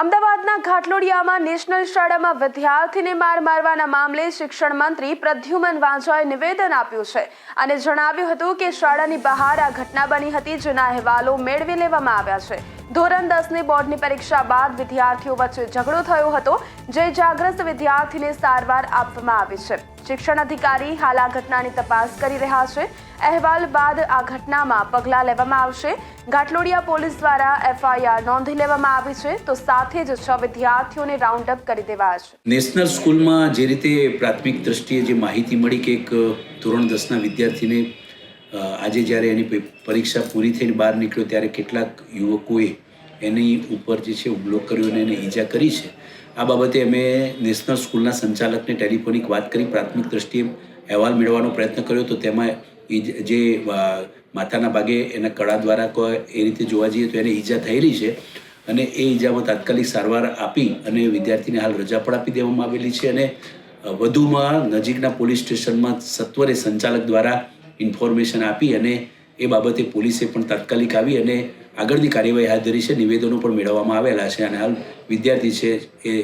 અમદાવાદના ઘાટલોડિયામાં નેશનલ શાળામાં વિદ્યાર્થીને માર મારવાના મામલે શિક્ષણ મંત્રી પ્રદ્યુમન વાંઝાએ નિવેદન આપ્યું છે અને જણાવ્યું હતું કે શાળાની બહાર આ ઘટના બની હતી જેના અહેવાલો મેળવી લેવામાં આવ્યા છે. ધોરણ દસની બોર્ડની પરીક્ષા બાદ વિદ્યાર્થીઓ વચ્ચે ઝઘડો થયો હતો, જે જાગ્રસ્ત વિદ્યાર્થીને સારવાર આપવામાં આવી છે. શિક્ષણ અધિકારી હાલ આ ઘટનાની તપાસ કરી રહ્યા છે. અહેવાલ બાદ આ ઘટનામાં પગલાં લેવામાં આવશે. ઘાટલોડિયા પોલીસ દ્વારા એફઆઈઆર નોંધી લેવામાં આવી છે. તો સાથે જ છ વિદ્યાર્થીઓને રાઉન્ડ અપ કરી દેવાયા છે. નેશનલ સ્કૂલમાં જે રીતે પ્રાથમિક દ્રષ્ટિએ જે માહિતી મળી કે એક ધોરણ દસના વિદ્યાર્થીને આજે જ્યારે એની પરીક્ષા પૂરી થઈને બહાર નીકળ્યો ત્યારે કેટલાક યુવકોએ એની ઉપર જે છે હુમલો કર્યો અને એને ઈજા કરી છે. આ બાબતે અમે નેશનલ સ્કૂલના સંચાલકને ટેલિફોનિક વાત કરી, પ્રાથમિક દ્રષ્ટિએ અહેવાલ મેળવવાનો પ્રયત્ન કર્યો. તો તેમાં જે માથાના ભાગે એના કળા દ્વારા એ રીતે જોવા જઈએ તો એને ઈજા થયેલી છે. અને એ ઈજામાં તાત્કાલિક સારવાર આપી અને વિદ્યાર્થીને હાલ રજા પણ આપી દેવામાં આવેલી છે. અને વધુમાં નજીકના પોલીસ સ્ટેશનમાં સત્વરે સંચાલક દ્વારા ઇન્ફોર્મેશન આપી અને એ બાબતે પોલીસે પણ તાત્કાલિક આવી અને આગળની કાર્યવાહી હાથ ધરી છે. નિવેદનો પણ મેળવવામાં આવેલા છે અને હાલ વિદ્યાર્થી છે એ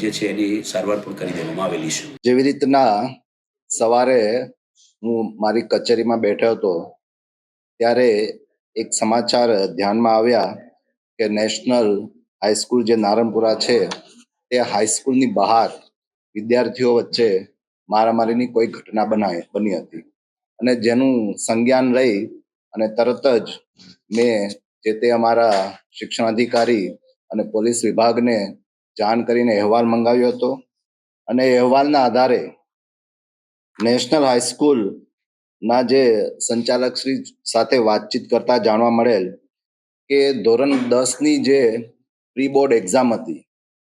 જે છે એની સારવાર પણ કરી દેવામાં આવેલી છે. જેવી રીતના સવારે હું મારી કચેરીમાં બેઠો હતો, ત્યારે એક સમાચાર ધ્યાનમાં આવ્યા કે નેશનલ હાઈસ્કૂલ જે નારણપુરા છે, તે હાઈસ્કૂલની બહાર વિદ્યાર્થીઓ વચ્ચે મારામારીની કોઈ ઘટના બનાય, બની હતી. અને જેનું સંજ્ઞાન લઈ અને તરત જ મેં જે તે અમારા શિક્ષણાધિકારી અને પોલીસ વિભાગને જાણ કરીને અહેવાલ મંગાવ્યો હતો. અને અહેવાલના આધારે નેશનલ હાઈસ્કૂલ ના જે સંચાલક શ્રી સાથે વાતચીત કરતા જાણવા મળેલ કે ધોરણ દસની જે પ્રી બોર્ડ એક્ઝામ હતી,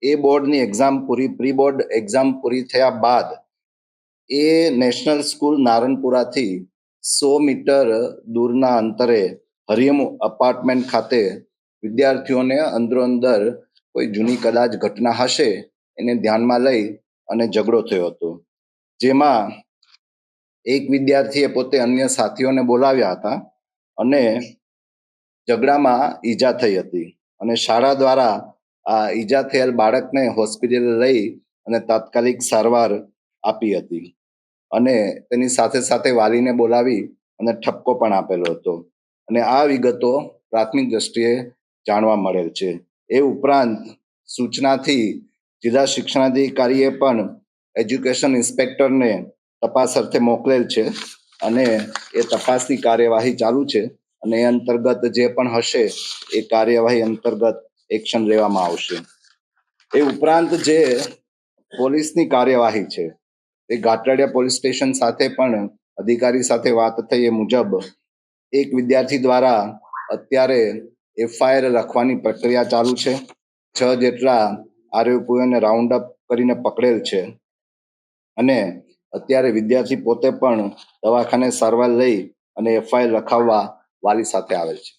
એ બોર્ડની એક્ઝામ પૂરી પ્રી બોર્ડ એક્ઝામ પૂરી થયા બાદ એ નેશનલ સ્કૂલ નારણપુરાથી સો મીટર દૂરના અંતરે હરિયમ અપાર્ટમેન્ટ ખાતે વિદ્યાર્થીઓને અંદરો અંદર કોઈ જૂની કદાચ ઘટના હશે એને ધ્યાનમાં લઈ અને ઝઘડો થયો હતો. જેમાં એક વિદ્યાર્થીએ પોતે અન્ય સાથીઓને બોલાવ્યા હતા અને ઝઘડામાં ઈજા થઈ હતી અને શાળા દ્વારા આ ઈજા થયેલ બાળકને હોસ્પિટલ લઈ અને તાત્કાલિક સારવાર આપી હતી. અને તેની સાથે સાથે વાલીને બોલાવી અને ઠપકો પણ આપેલો હતો. અને આ વિગતો પ્રાથમિક દ્રષ્ટિએ જાણવા મળેલ છે. એ ઉપરાંત સૂચનાથી જિલ્લા શિક્ષણાધિકારીએ પણ એજ્યુકેશન ઇન્સ્પેક્ટરને તપાસ અર્થે મોકલેલ છે અને એ તપાસની કાર્યવાહી ચાલુ છે અને એ અંતર્ગત જે પણ હશે એ કાર્યવાહી અંતર્ગત એક્શન લેવામાં આવશે. એ ઉપરાંત જે પોલીસની કાર્યવાહી છે એ ઘાટલાડિયા પોલીસ સ્ટેશન સાથે પણ અધિકારી સાથે વાત થઈ એ મુજબ એક વિદ્યાર્થી દ્વારા અત્યારે એફઆઈઆર લખવાની પ્રક્રિયા ચાલુ છે. છ જેટલા આરોપીઓને રાઉન્ડ અપ કરીને પકડેલ છે. અને અત્યારે વિદ્યાર્થી પોતે પણ દવાખાને સારવાર લઈ અને એફઆઈઆર લખાવવા વાલી સાથે આવેલ છે.